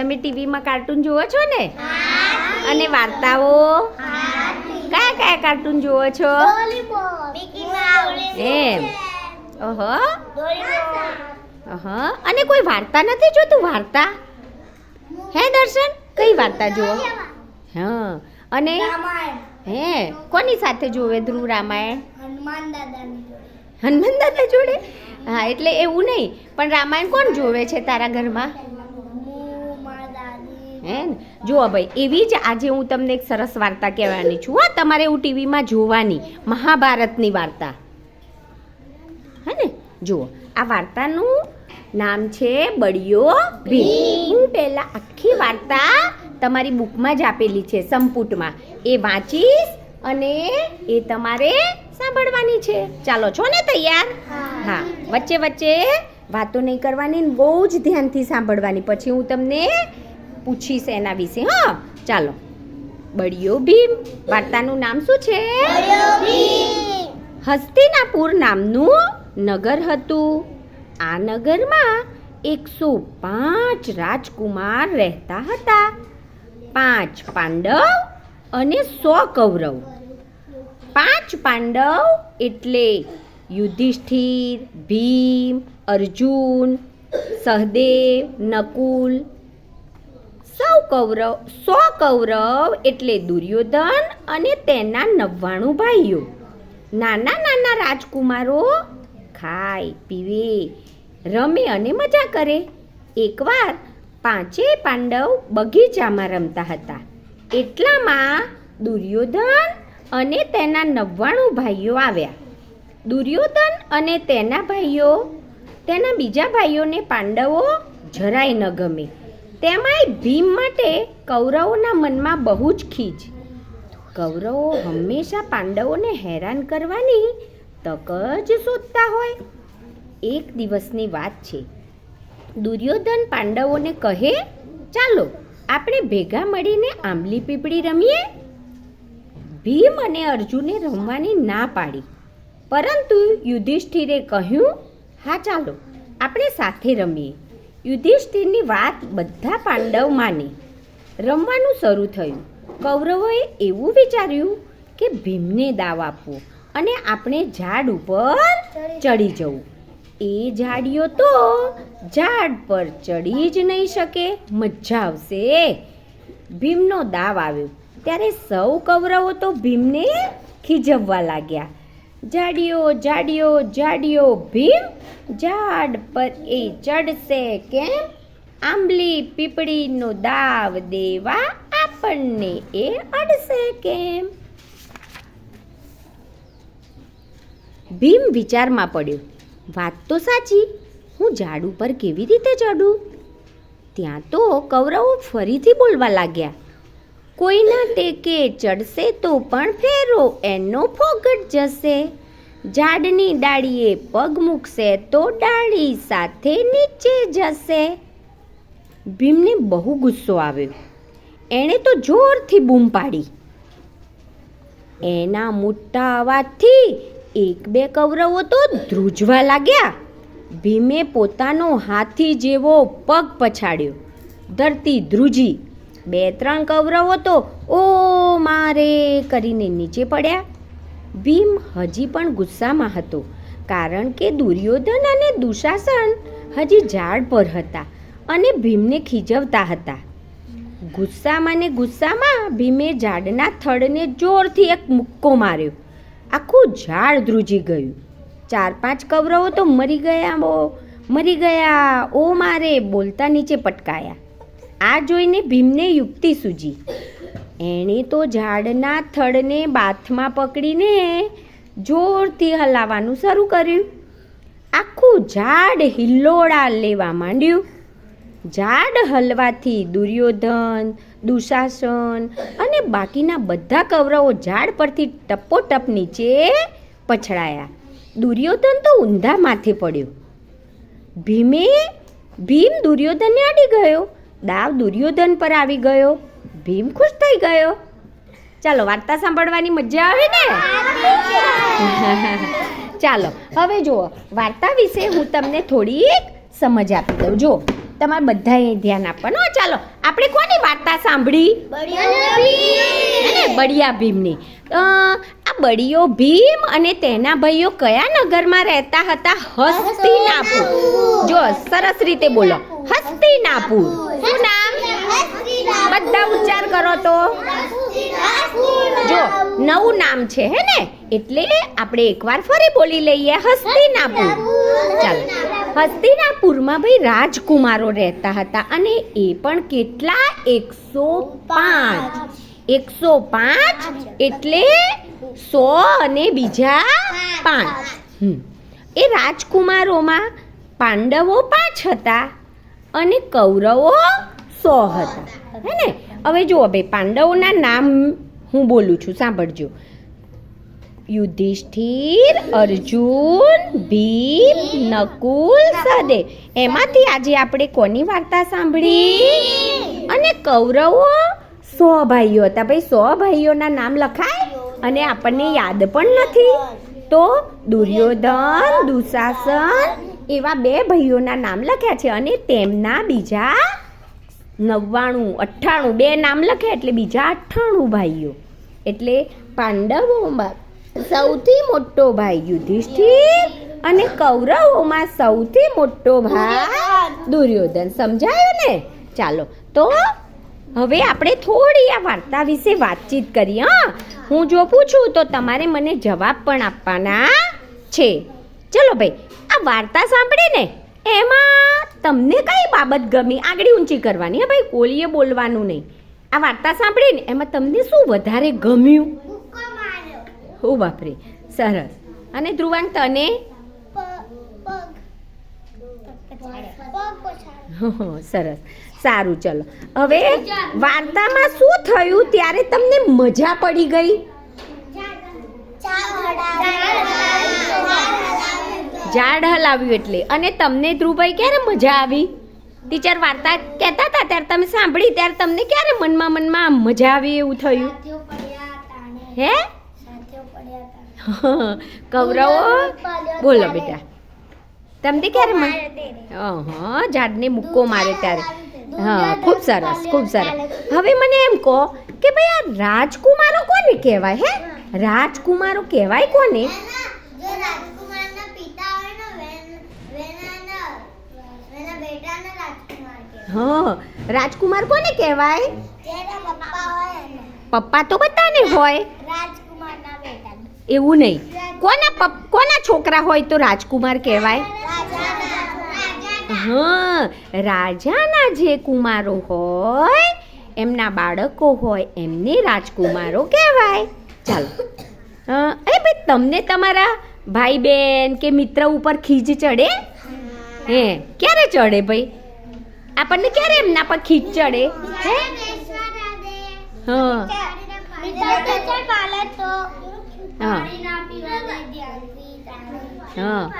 તમે ટીવીમાં કાર્ટૂન જુઓ છો ને? અને વાર્તાઓ? કયા કયા કાર્ટૂન જુઓ છો? એમ. ઓહો. અહ. અને કોઈ વાર્તા નથી જોતું? વાર્તા? હે દર્શન? કઈ વાર્તા જુઓ? હા. અને હે. કોની સાથે જોવે ધ્રુવ રામાયણ? હનુમાન દાદાની હનુમાન દાદા જોડે? હા એટલે એવું નહીં. પણ રામાયણ કોણ જોવે છે તારા ઘરમાં? હે ને? જુઓ ભાઈ એવી જ આજે હું તમને એક સરસ વાર્તા કહેવાની છું. હા તમારે એવું ટીવીમાં જોવાની મહાભારતની વાર્તા. હે ને? જુઓ આ વાર્તાનું નામ છે બળિયો ભીમ. હું પહેલાં આખી વાર્તા તમારી બુકમાં જ આપેલી છે સંપુટમાં. એ વાંચીશ અને એ તમારે સાંભળવાની છે. ચાલો છો ને તૈયાર? હા. વચ્ચે વચ્ચે વાતો નહીં કરવાની બહુ જ ધ્યાનથી સાંભળવાની. પછી હું તમને પૂછીશ એના વિશે હા? ચાલો. બળિયો ભીમ વાર્તાનું નામ શું છે? હસ્તિનાપુર નામનું નગર હતું. આ નગરમાં એકસો પાંચ રાજકુમાર રહેતા હતા. પાંચ પાંડવ અને સો કૌરવ. પાંચ પાંડવ એટલે યુધિષ્ઠિર ભીમ અર્જુન સહદેવ નકુલ સૌ કૌરવ, સો કૌરવ એટલે દુર્યોધન અને તેના નવ્વાણું ભાઈઓ. નાના નાના રાજકુમારો ખાય, પીવે, રમે અને મજા કરે. એકવાર પાંચેય પાંડવ બગીચામાં રમતા હતા. એટલામાં દુર્યોધન અને તેના નવ્વાણું ભાઈઓ આવ્યા. દુર્યોધન અને તેના ભાઈઓ, તેના બીજા ભાઈઓને પાંડવો જરાય ન ગમે. તેમાંય ભીમ માટે કૌરવોના મનમાં બહુ જ ખીજ. કૌરવો હંમેશા પાંડવોને હેરાન કરવાની તક જ શોધતા હોય. એક દિવસની વાત છે. દુર્યોધન પાંડવોને કહે, ચાલો, આપણે ભેગા મળીને આંબલી પીપળી રમીએ. ભીમ અને અર્જુને રમવાની ના પાડી. પરંતુ યુધિષ્ઠિરે કહ્યું, હા, ચાલો, આપણે સાથે રમીએ. યુધિષ્ઠિરની વાત બધા પાંડવ માની. રમવાનું શરૂ થયું. કૌરવોએ એવું વિચાર્યું કે ભીમને દાવ આપવો અને આપણે ઝાડ ઉપર ચડી જવું. એ ઝાડીઓ તો ઝાડ પર ચડી જ નહીં શકે. મજા આવશે. ભીમનો દાવ આવ્યો. ત્યારે સૌ કૌરવો તો ભીમને ખીજવવા લાગ્યા. જાડિયો જાડિયો જાડિયો ભીમ. ઝાડ પર એ ચડશે કેમ? આંબલી પીપળીનો દાવ દેવા આપણને એ અડશે કેમ? ભીમ વિચારમાં પડ્યો, વાત તો સાચી, હું ઝાડ ઉપર કેવી રીતે ચડું? ત્યાં તો કૌરવો ફરીથી બોલવા લાગ્યા કોઈના ટેકે ચડશે તો પણ ફેરો, એનો ફોગટ જશે. ઝાડની ડાળીએ પગ મૂકશે તો ડાળી સાથે નીચે જશે. ભીમને બહુ ગુસ્સો આવ્યો. એણે તો જોરથી બૂમ પાડી. એના મોટા અવાજથી એક બે કૌરવો તો ધ્રુજવા લાગ્યા. ભીમે પોતાનો હાથી જેવો પગ પછાડ્યો. ધરતી ધ્રુજી બે ત્રણ કૌરવો તો ઓ મારે કરીને નીચે પડ્યા. ભીમ હજી પણ ગુસ્સામાં હતો, કારણ કે દુર્યોધન અને દુશાસન હજી ઝાડ પર હતા અને ભીમને ખીજવતા હતા. ગુસ્સામાં ને ગુસ્સામાં ભીમે ઝાડના થડને જોરથી એક મુક્કો માર્યો. આખું ઝાડ ધ્રુજી ગયું. ચાર પાંચ કૌરવો તો મરી ગયા મરી ગયા. ઓ મારે બોલતા નીચે પટકાયા. આ જોઈને ભીમને યુક્તિ સૂજી. એણે તો ઝાડના થડને બાથમાં પકડીને જોરથી હલાવવાનું શરૂ કર્યું. આખું ઝાડ હિલ્લોડા લેવા માંડ્યું. ઝાડ હલવાથી દુર્યોધન, દુશાસન અને બાકીના બધા કૌરવો ઝાડ પરથી ટપોટપ નીચે પછડાયા. દુર્યોધન તો ઊંધા માથે પડ્યો. ભીમે, ભીમ દુર્યોધનને અડી ગયો. દાવ દુર્યોધન પર આવી ગયો. ભીમ ખુશ થઈ ગયો. ચાલો વાર્તા સાંભળવાની મજા આવે ને? ચાલો હવે જુઓ વાર્તા વિશે હું તમને થોડીક સમજ આપી દઉં. જો તમારે બધાએ ધ્યાન આપવાનું. ચાલો આપણે કોની વાર્તા સાંભળી? હે ને બળિયા ભીમની. આ બળિયો ભીમ અને તેના ભાઈઓ કયા નગરમાં રહેતા હતા? હસ્તિનાપુર. જો સરસ રીતે બોલો. હસ્તિનાપુર. શું નામ? બધા ઉચ્ચાર કરો તો. જો, નવું નામ છે, હે ને? એટલે આપણે એકવાર ફરી બોલી લઈએ હસ્તિનાપુર. ચાલો. હસ્તિનાપુરમાં ભાઈ રાજકુમારો રહેતા હતા અને એ પણ કેટલા? એકસો પાંચ. એકસો પાંચ એટલે સો અને બીજા પાંચ. એ રાજકુમારોમાં પાંડવો પાંચ હતા. અને કૌરવો સો હતા. હે ને? હવે જુઓ ભાઈ પાંડવોના નામ હું બોલું છું સાંભળજો. યુધિષ્ઠિર અર્જુન ભીમ નકુલ સહદેવ એમાંથી આજે આપણે કોની વાર્તા સાંભળી? અને કૌરવો સો ભાઈઓ હતા. ભાઈ સો ભાઈઓના નામ લખાય અને આપણને યાદ પણ નથી. તો દુર્યોધન દુશાસન એવા બે ભાઈઓના નામ લખ્યા છે અને તેમના બીજા નવ્વાણું, અઠ્ઠાણું, બે નામ લખ્યા એટલે બીજા અઠ્ઠાણું ભાઈઓ. એટલે પાંડવોમાં સૌથી મોટો ભાઈ યુધિષ્ઠિર અને કૌરવોમાં સૌથી મોટો ભાઈ દુર્યોધન. સમજાયું ને? ચાલો, તો હવે આપણે થોડી આ વાર્તા વિશે વાતચીત કરીએ, હા. હું જો પૂછું તો તમારે મને જવાબ પણ આપવાના છે. ચલો ભાઈ વાર્તા સાંભળીને એમાં તમને કઈ બાબત ગમી? આગળ ઊંચી કરવાની, હા ભાઈ કોલીએ બોલવાનું નહીં. આ વાર્તા સાંભળીને એમાં તમને શું વધારે ગમ્યું? હો બાપરે, સરસ. અને ધ્રુવાંગ, તને? સરસ. સારું, ચલો. હવે વાર્તામાં શું થયું, ત્યારે તમને મજા પડી ગઈ? ઝાડ હલાવ્યું એટલે. અને તમને ધ્રુવભાઈ ક્યારે મજા આવી? ટીચર વાર્તા કહેતા હતા ત્યારે તમે સાંભળી ત્યારે તમને ક્યારે મનમાં મનમાં મજા આવી એવું થયું? હે? કૌરવો? બોલો બેટા. તમને ક્યારે હા ઝાડને મુક્કો મારે ત્યારે. હા ખૂબ સરસ ખૂબ સરસ. હવે મને એમ કહો કે ભાઈ આ રાજકુમારો કોને કહેવાય હે? રાજકુમારો કહેવાય કોને જો રાજકુમારના પિતા હોય ને વેન વેનાના વેના બેટાને રાજકુમાર કહેવાય હા, રાજકુમાર કોને કહેવાય? પપ્પા તો બધાને હોય. એવું નહીં. કોના કોના છોકરા હોય તો રાજકુમાર કહેવાય? હા, રાજાના જે કુમારો હોય, એમના બાળકો હોય, એમને રાજકુમારો કહેવાય. ચાલો. અરે ભાઈ, તમને તમારા ભાઈ બહેન કે મિત્ર ઉપર ખીજ ચડે? હે, ક્યારે ચડે ભાઈ? આપણને ક્યારે એમના પર ખીચ ચડે? હા. હા.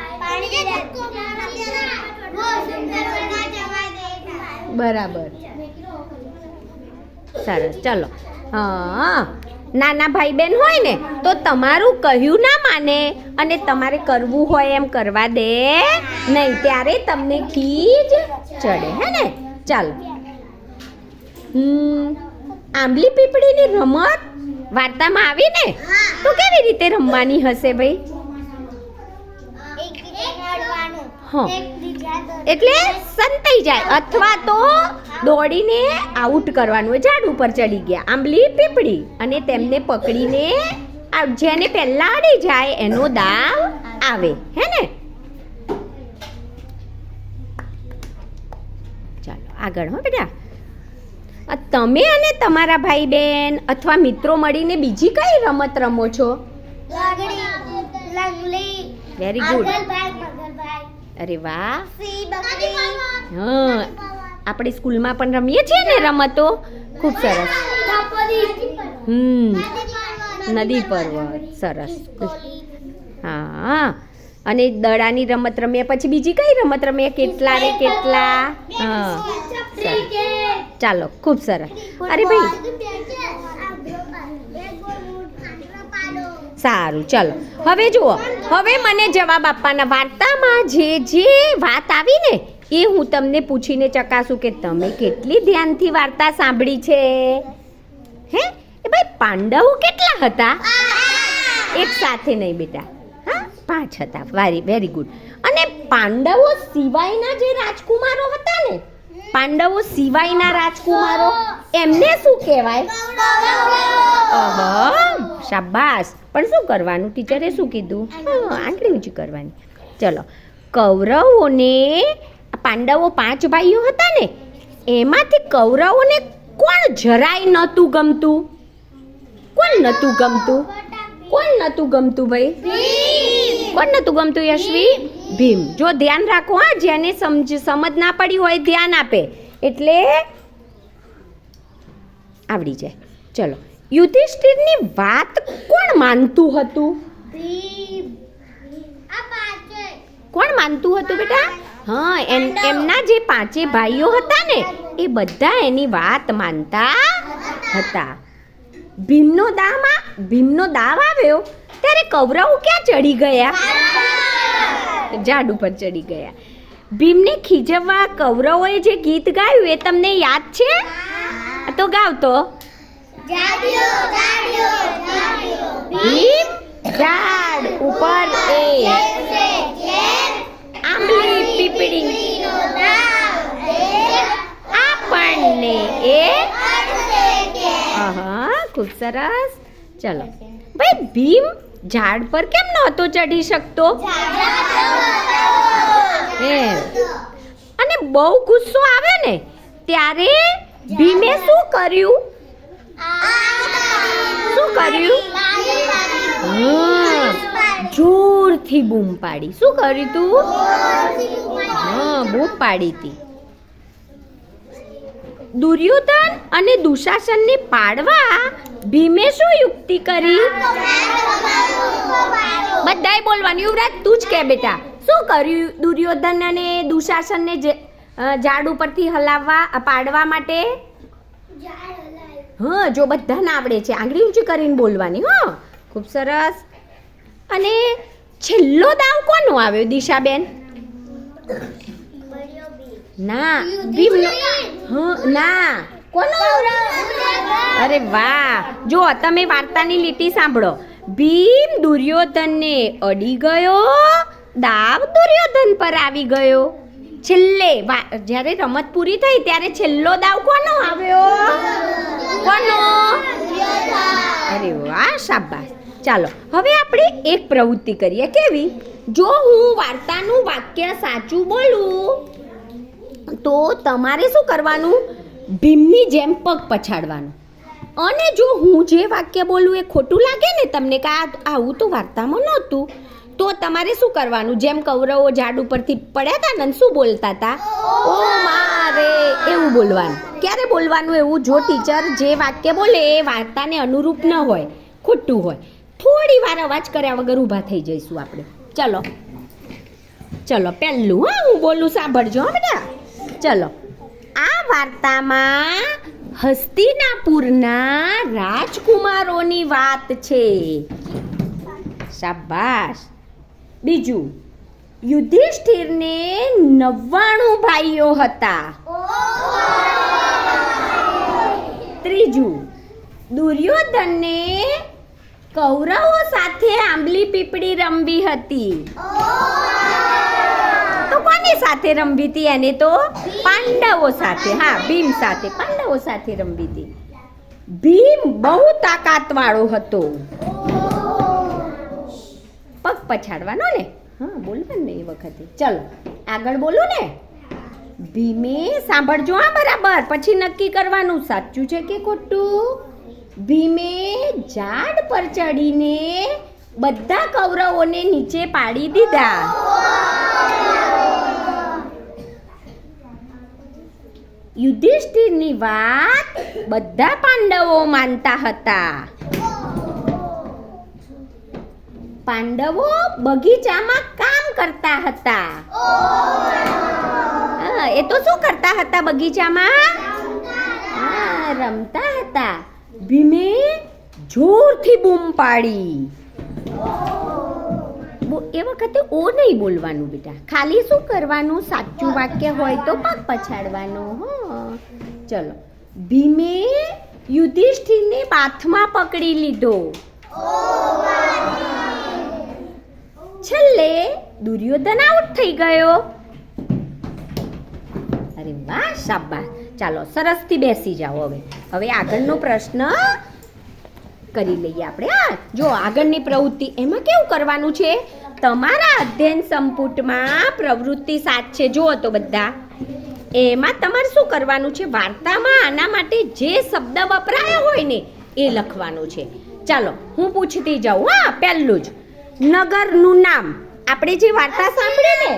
બરાબર. સરસ. ચલો. હા. નાના ભાઈ બહેન હોય ને તો તમારું કહ્યું ના માને. અને તમારે કરવું હોય એમ કરવા દે. નહીં ત્યારે તમને ખીજ ચડે હે ને? ચાલો. આંબલી પીપળીની રમત વાર્તામાં આવી ને? તો કેવી રીતે રમવાની હશે ભાઈ? હા. એટલે સંતાઈ જાય અથવા તો દોડીને આઉટ કરવાનું ઝાડ ઉપર ચડી ગયા. આંબલી પીપળી અને તેમને પકડીને આ જેને પહેલા અડી જાય એનો દાવ આવે. હે ને? ચાલો આગળ હો બેટા. તમે અને તમારા ભાઈ બહેન અથવા મિત્રો મળીને બીજી કઈ રમત રમો છો? વેરી ગુડ અરે વાહ. હા. આપણે સ્કૂલમાં પણ રમીએ છીએ ને રમતો? ખૂબ સરસ. હમ. નદી પર્વત. સરસ. હા. અને દડાની રમત રમ્યા પછી બીજી કઈ રમત રમ્યા કેટલા ને કેટલા? હા. ચાલો, ખૂબ સરસ. અરે ભાઈ. સારું, ચલો. હવે જુઓ. હવે મને જવાબ આપવાના વાર્તામાં જે જે વાત આવી ને એ હું તમને પૂછીને ચકાસું કે તમે કેટલી ધ્યાનથી વાર્તા સાંભળી છે? હે? એ ભાઈ પાંડવો કેટલા હતા? એક સાથે નહીં બેટા. હા, પાંચ હતા. વેરી વેરી ગુડ અને પાંડવો સિવાયના જે રાજકુમારો હતા ને, પાંડવો સિવાયના રાજકુમારો, એમને શું કહેવાય? શાબાશ. પણ શું કરવાનું? ટીચરે શું કીધું? આંગળી ઊંચી કરવાની. ચલો, કૌરવોને પાંડવો પાંચ ભાઈઓ હતા ને એમાંથી કૌરવોને કોણ જરાય નહોતું ગમતું? કોણ નહોતું ગમતું? કોણ નહોતું ગમતું ભાઈ? કોણ નહોતું ગમતું યશવી? ભીમ. જો ધ્યાન રાખો હા જેને સમજ સમજ ના પડી હોય ધ્યાન આપે. એટલે આવડી જાય. ચલો. યુધિષ્ઠિરની વાત કોણ માનતું હતું? કોણ માનતું હતું બેટા? હા એમ એમના જે પાંચે ભાઈઓ હતા ને એ બધા એની વાત માનતા હતા. ભીમનો દામાં ભીમનો દાવ આવ્યો ત્યારે કૌરવ ક્યાં ચડી ગયા? ઝાડ ઉપર ચડી ગયા. ભીમને ખીજવવા કૌરવોએ જે ગીત ગાયું એ તમને યાદ છે? તો ગાવ તો. ભીમ ઝાડ ઉપર એ. આંબલી પીપળી. આપણને એ ખૂબ સરસ. ચલો. ભાઈ ભીમ ઝાડ પર કેમ નહોતો ચડી શકતો? અને બહુ ગુસ્સો આવે ને ત્યારે ભીમે શું કર્યું? શું કર્યું? હા. જોરથી બૂમ પાડી. શું કર્યું તું? હા બૂમ પાડી હતી દુર્યોધન અને દુશાસનને પાડવા ભીમે શું યુક્તિ કરી? બધાય બોલવાનું યુવરાજ તું જ કે બેટા. શું કર્યું દુર્યોધન અને દુશાસનને ઝાડ ઉપરથી હલાવવા પાડવા માટે? હા જો બધાને આવડે છે. આંગળી ઊંચી કરીને બોલવાની હા. ખૂબ સરસ. અને છેલ્લો દાવ કોનો આવ્યો, દિશાબેન? ના ભીમનો ના. કોનો? અરે વાહ. જો તમે વાર્તાની લીટી સાંભળો. ભીમ દુર્યોધનને અડી ગયો, દાવ દુર્યોધન પર આવી ગયો. છેલ્લે જ્યારે રમત પૂરી થઈ, ત્યારે છેલ્લો દાવ કોનો આવ્યો? કોનો? અરે વાહ, શાબાશ. ચાલો, હવે આપણે એક પ્રવૃત્તિ કરીએ. કેવી? જો હું વાર્તાનું વાક્ય સાચું બોલું, તો તમારે શું કરવાનું? ભીમની જેમ પગ પછાડવાનું. અને જો હું જે વાક્ય બોલું એ ખોટું લાગે ને તમને કે આવું તો વાર્તામાં નહોતું, તો તમારે શું કરવાનું? જેમ કૌરવો ઝાડ ઉપરથી પડ્યા હતા ને શું બોલતા હતા? ઓ મારે! એવું બોલવાનું. ક્યારે બોલવાનું? એવું જો ટીચર જે વાક્ય બોલે એ વાર્તાને અનુરૂપ ન હોય, ખોટું હોય. થોડી વાર અવાજ કર્યા વગર ઊભા થઈ જઈશું આપણે. ચલો. ચલો પહેલું હા, હું બોલું, સાંભળજો, હા ચલો. આ વાર્તામાં હસ્તિનાપુરના રાજકુમારોની વાત છે. શાબાશ. બીજું, યુધિષ્ઠિરને નવ્વાણું ભાઈઓ હતા. ત્રીજું, દુર્યોધનને કૌરવો સાથે આંબલી પીપળી રમવી હતી. તો કોની સાથે રમવી હતી? એને તો પાંડવો સાથે, હા, ભીમ સાથે, પાંડવો સાથે રમવી હતી. ભીમ બહુ તાકાતવાળો હતો. પગ પછાડવાનો ને? હા બોલવાનું ને એ વખતે. ચલો, આગળ બોલો ને. ભીમે સાંભળજો હા બરાબર. પછી નક્કી કરવાનું. સાચું છે કે ખોટું? ભીમે ઝાડ પર ચડીને બધા કૌરવોને નીચે પાડી દીધા. યુધિષ્ઠિરની વાત બધા પાંડવો માનતા હતા. પાંડવો બગીચામાં કામ કરતા હતા. એ તો શું કરતા હતા બગીચામાં? રમતા હતા. ભીમે જોરથી બૂમ પાડી. એ વખતે ઓ નહીં બોલવાનું બેટા. ખાલી શું કરવાનું? સાચું વાક્ય હોય તો પગ પછાડવાનો, હા. ચલો. ભીમે યુધિષ્ઠિરને બાથમાં પકડી લીધો. છેલ્લે દુર્યોધન આઉટ થઈ ગયો. અરે વાહ, શાબાશ. ચાલો સરસથી બેસી જાઓ હવે હવે આગળનો પ્રશ્ન કરી લઈએ આપણે હા જો આગળની પ્રવૃત્તિ એમાં કેવું કરવાનું છે તમારા અધ્યયન સંપુટમાં પ્રવૃત્તિ સાત છે જુઓ તો બધા એમાં તમારે શું કરવાનું છે વાર્તામાં આના માટે જે શબ્દ વપરાયો હોય ને એ લખવાનું છે ચાલો હું પૂછતી જાઉં હા પહેલું જ નગરનું નામ આપણે જે વાર્તા સાંભળી ને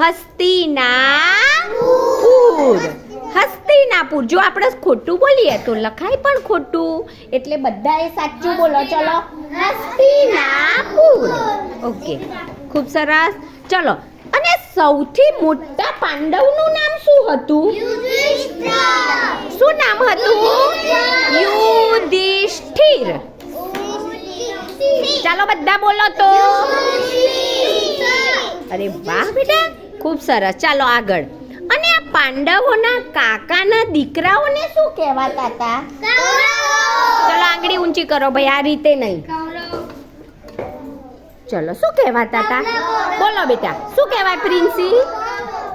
હસ્તિનાપુર. હસ્તિનાપુર. જો આપણે ખોટું બોલીએ તો લખાય પણ ખોટું. એટલે બધાએ સાચું બોલો. ચલો. હસ્તિનાપુર. ઓકે. ખૂબ સરસ. ચલો. અને સૌથી મોટા પાંડવનું નામ શું હતું? શું નામ હતું? યુધિષ્ઠિર. ચાલો બધા બોલો તો. અરે વાહ બેટા. ખૂબ સરસ. ચાલો આગળ. અને આ પાંડવોના કાકાના દીકરાઓને શું કહેવાતા હતા? ચલો આંગળી ઊંચી કરો ભાઈ આ રીતે નહીં. ચલો શું કહેવાતા હતા? બોલો બેટા શું કહેવાય પ્રિન્સી?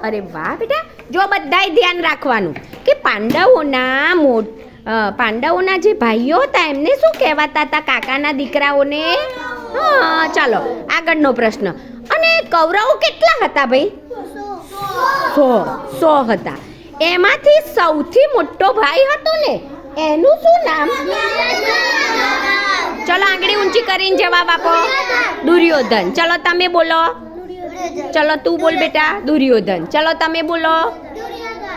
અરે વાહ બેટા જો બધાય ધ્યાન રાખવાનું કે પાંડવોના મોટ પાંડવોના જે ભાઈઓ હતા એમને શું કહેવાતા હતા કાકાના દીકરાઓને? હા ચાલો આગળનો પ્રશ્ન. અને કૌરવો કેટલા હતા ભાઈ? સો સો હતા. એમાંથી સૌથી મોટો ભાઈ હતો ને, એનું શું નામ? ચલો આંગળી ઊંચી કરીને જવાબ આપો. દુર્યોધન. ચલો તમે બોલો. ચલો તું બોલ બેટા, દુર્યોધન. ચલો તમે બોલો.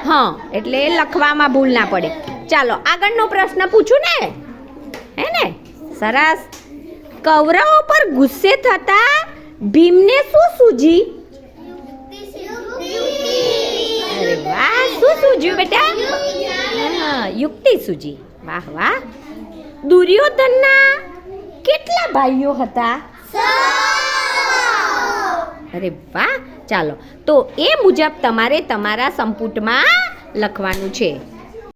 હા, એટલે લખવામાં ભૂલ ના પડે. ચાલો, આગળનો પ્રશ્ન પૂછું ને? હે ને? સરસ. કૌરવો પર ગુસ્સે થતા ભીમને શું સૂજી અરે વાહ શું સૂજ્યું બેટા? હા યુક્તિ સૂજી વાહ વાહ. દુર્યોધનના કેટલા ભાઈઓ હતા? અરે વાહ ચાલો. તો એ મુજબ તમારે તમારા સંપુટમાં લખવાનું છે.